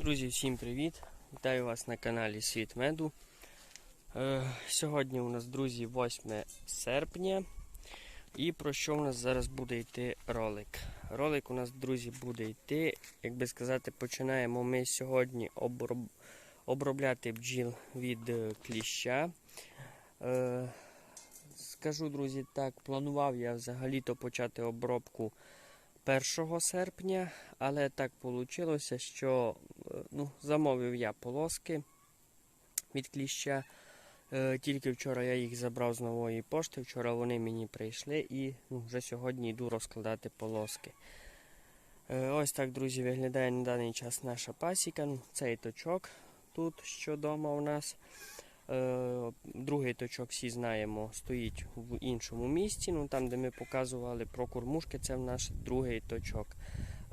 Друзі, всім привіт! Вітаю вас на каналі Світ Меду. Е, сьогодні у нас, друзі, 8 серпня. І про що у нас зараз буде йти ролик? Ролик у нас, друзі, буде йти, як би сказати, починаємо ми сьогодні оброб... обробляти бджіл від е, кліща. Е, скажу, друзі, так, планував я взагалі-то почати обробку 1 серпня, але так вийшло, що ну, замовив я полоски від кліща. Е, Тільки вчора я їх забрав з нової пошти, вчора вони мені прийшли і ну, вже сьогодні йду розкладати полоски. Е, Ось так, друзі, виглядає на даний час наша пасіка. Цей точок тут, що вдома у нас. Е, Другий точок, всі знаємо, стоїть в іншому місці. Ну, Там, де ми показували про кормушки, це в наш другий точок.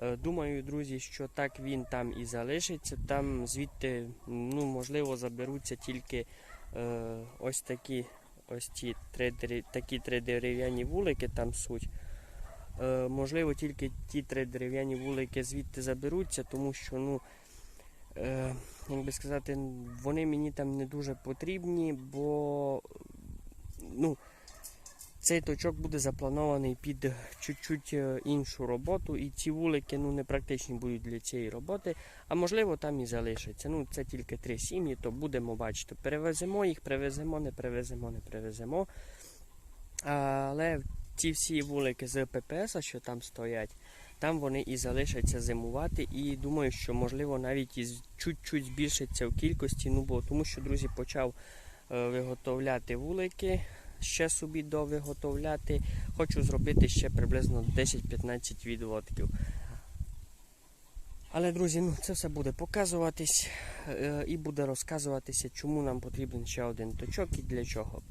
Е, Думаю, друзі, що так він там і залишиться. Там звідти, ну, можливо, заберуться тільки е, ось такі ось ті три, такі три дерев'яні вулики там суть. Е, можливо, тільки ті три дерев'яні вулики звідти заберуться, тому що, ну, е, як би сказати, вони мені там не дуже потрібні, бо ну, цей точок буде запланований під чуть-чуть е, іншу роботу, і ці вулики ну, не практичні будуть для цієї роботи, а можливо там і залишаться. Ну, це тільки три сім'ї, то будемо бачити. Перевеземо їх, привеземо, не привеземо, не привеземо. Але ці всі вулики з ППС, що там стоять, там вони і залишаться зимувати. І думаю, що можливо навіть і чуть-чуть збільшиться в кількості. Ну бо тому що, друзі, почав е, виготовляти вулики. Ще собі довиготовляти. Хочу зробити ще приблизно 10-15 відводків. Але, друзі, ну це все буде показуватись е, і буде розказуватися, чому нам потрібен ще один точок і для чого.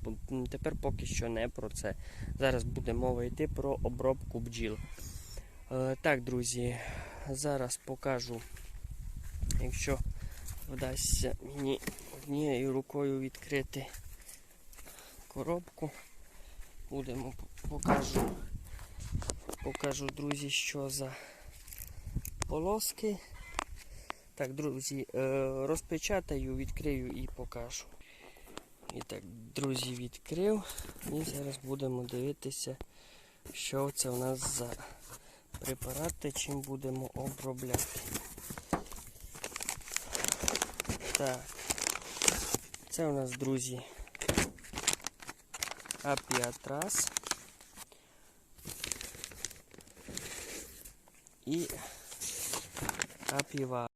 Тепер поки що не про це. Зараз буде мова йти про обробку бджіл. Е, Так, друзі, зараз покажу, якщо вдасться мені однією рукою відкрити коробку. Будемо покажу, покажу, друзі, що за полоски. Так, друзі, е, розпечатаю, відкрию і покажу. І так, друзі, відкрив. І зараз будемо дивитися, що це у нас за препарати, чим будемо обробляти. Так, це у нас, друзі, апіатрас. І апіва.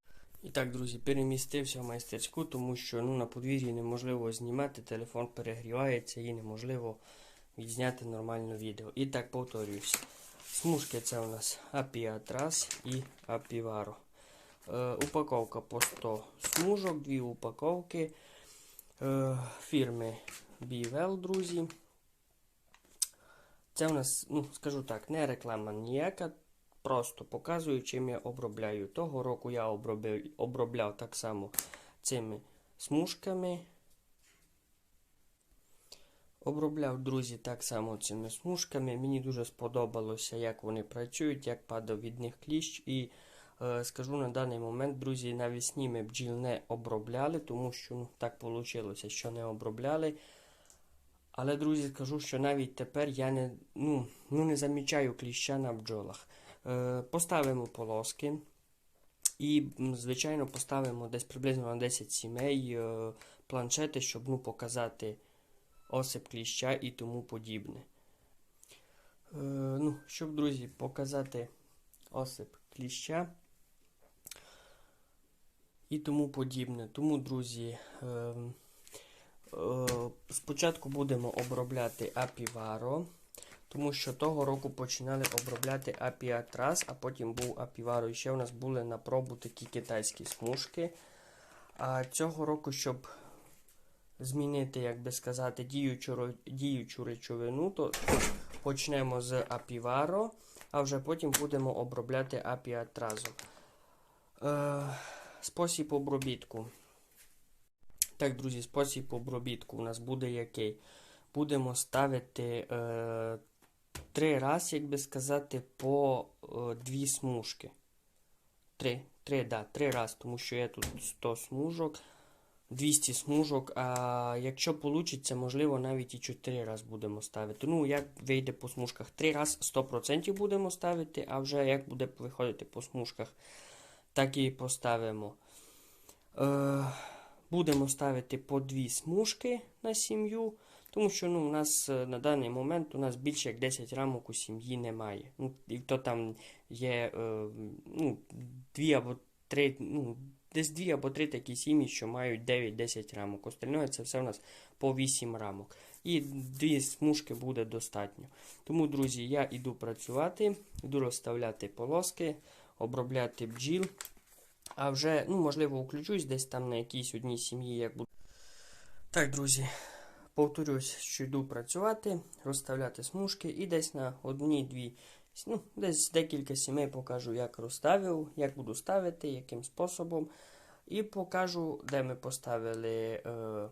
І так, друзі, перемістився в майстерську, тому що ну, на подвір'ї неможливо знімати, телефон перегрівається і неможливо відзняти нормально відео. І так повторююсь. Смужки це у нас апіатрас і апіваро. Е, упаковка по 100 смужок, дві упаковки е, фірми BWL, друзі. Це у нас, ну, скажу так, не реклама ніяка. Просто показую, чим я обробляю. Того року я обробив, обробляв так само цими смужками. Обробляв, друзі, так само цими смужками. Мені дуже сподобалося, як вони працюють, як падав від них кліщ. І е, скажу на даний момент, друзі, навесні ми бджіл не обробляли, тому що ну, так вийшло, що не обробляли. Але, друзі, скажу, що навіть тепер я не, ну, ну, не замічаю кліща на бджолах. Е, Поставимо полоски. І, звичайно, поставимо десь приблизно на 10 сімей е, планшети, щоб ну, показати осип кліща і тому подібне. Е, ну, щоб, друзі, показати осип кліща і тому подібне. Тому, друзі, е, спочатку будемо обробляти апіваро. Тому що того року починали обробляти апіатрас, а потім був апіваро. І ще у нас були на пробу такі китайські смужки. А цього року, щоб змінити, як би сказати, діючу, діючу речовину, то почнемо з апіваро, а вже потім будемо обробляти апіатразом. Е, спосіб обробітку. Так, друзі, спосіб обробітку у нас буде який? Будемо ставити е, три рази, як би сказати, по е, дві смужки. Три. Три, да, три раз, тому що є тут 100 смужок, 200 смужок. А якщо вийде, можливо, навіть і 4 рази будемо ставити. Ну, як вийде по смужках? 3 раз 100% будемо ставити, а вже як буде виходити по смужках, так і поставимо. Е, будемо ставити по дві смужки на сім'ю. Тому що ну, у нас е, на даний момент у нас більше як 10 рамок у сім'ї немає. Ну, і то там є е, ну, дві або три, ну, десь дві або три такі сім'ї, що мають 9-10 рамок. Остальное це все у нас по 8 рамок. І дві смужки буде достатньо. Тому, друзі, я йду працювати, йду розставляти полоски, обробляти бджіл. А вже, ну, можливо, включусь десь там на якійсь одній сім'ї, як буду. Так, друзі, повторюсь, що йду працювати, розставляти смужки і десь на одній-дві, ну, десь декілька сімей покажу, як розставив, як буду ставити, яким способом. І покажу, де ми поставили е,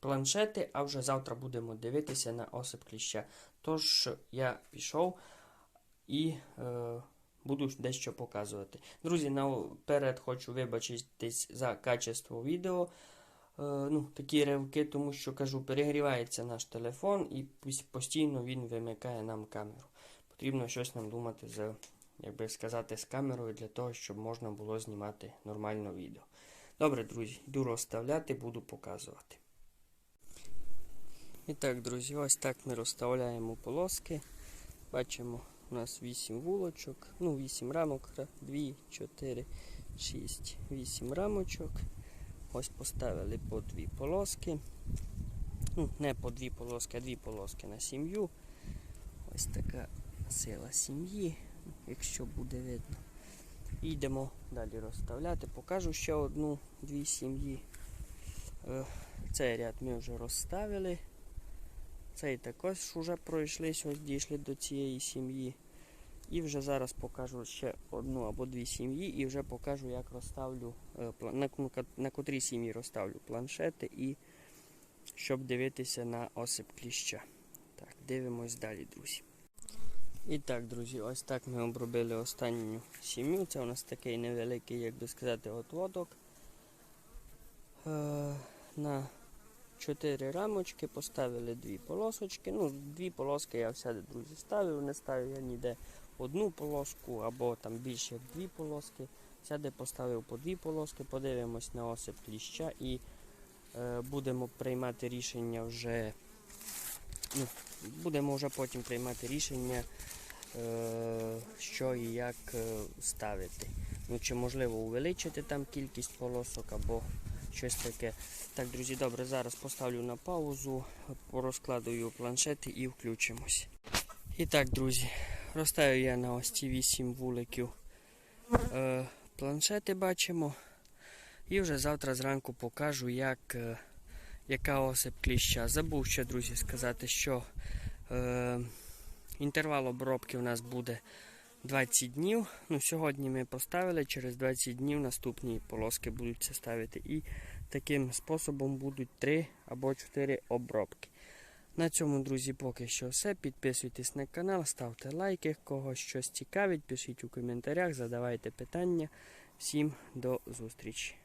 планшети, а вже завтра будемо дивитися на осип кліща. Тож я пішов і е, буду дещо показувати. Друзі, наперед хочу вибачитись за качество відео. Е, ну, такі ривки, тому що кажу, перегрівається наш телефон і постійно він вимикає нам камеру. Потрібно щось нам думати з, як би сказати, з камерою для того, щоб можна було знімати нормально відео. Добре, друзі, йду розставляти, буду показувати. І так, друзі, ось так ми розставляємо полоски. Бачимо, у нас 8 вулочок, ну 8 рамок, 2, 4, 6, 8 рамочок. Ось поставили по дві полоски. Ну, не по дві полоски, а дві полоски на сім'ю. Ось така сила сім'ї, якщо буде видно. І йдемо далі розставляти. Покажу ще одну-дві сім'ї. Е, Цей ряд ми вже розставили. Цей також вже пройшлись, ось дійшли до цієї сім'ї. І вже зараз покажу ще одну або дві сім'ї і вже покажу, як розставлю, е, на, на котрій сім'ї розставлю планшети і щоб дивитися на осип кліща. Так, дивимось далі, друзі. І так, друзі, ось так ми обробили останню сім'ю. Це у нас такий невеликий, як би сказати, отводок. Е, на 4 рамочки поставили дві полосочки. Ну, дві полоски я всяде, друзі, ставив, не ставив я ніде одну полоску або там більше як дві полоски. Сяде поставив по дві полоски, подивимось на осип кліща і е, будемо приймати рішення вже. Ну, будемо вже потім приймати рішення, е, що і як е, ставити. Ну, чи можливо увеличити там кількість полосок або щось таке. Так, друзі, добре, зараз поставлю на паузу, порозкладую планшети і включимось. І так, друзі, розставив я на ось ці 8 вуликів е, планшети бачимо. І вже завтра зранку покажу, як, е, яка осип кліща. Забув ще, друзі, сказати, що е, інтервал обробки у нас буде 20 днів. Ну, Сьогодні ми поставили, через 20 днів наступні полоски будуть ставити. І таким способом будуть 3 або 4 обробки. На цьому, друзі, поки що все. Підписуйтесь на канал, ставте лайки, когось щось цікавить, пишіть у коментарях, задавайте питання. Всім до зустрічі!